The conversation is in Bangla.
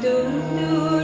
do